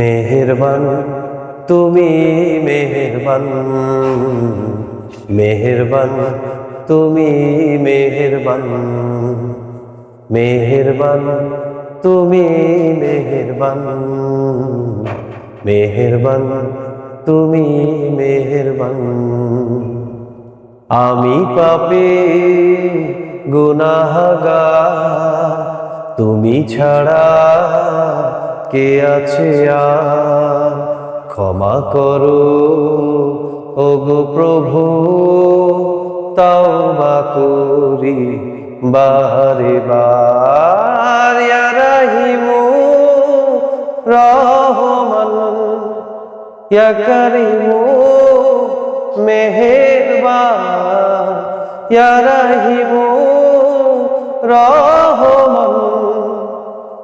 মেহেরবান, তুমি মেহেরবান। মেহেরবান, তুমি মেহেরবান। মেহেরবান, তুমি মেহেরবান। মেহেরবান, তুমি মেহেরবান। আমি পাপে গুনাহগার, তুমি ছাড়া কে আছে আর? ক্ষমা করো। ওগো প্রভু, তাও বা করি বারে বার। রাহিমু রহমান, ইয়া করিমু মেহেরবান। ইয়া রাহিমু রহমান।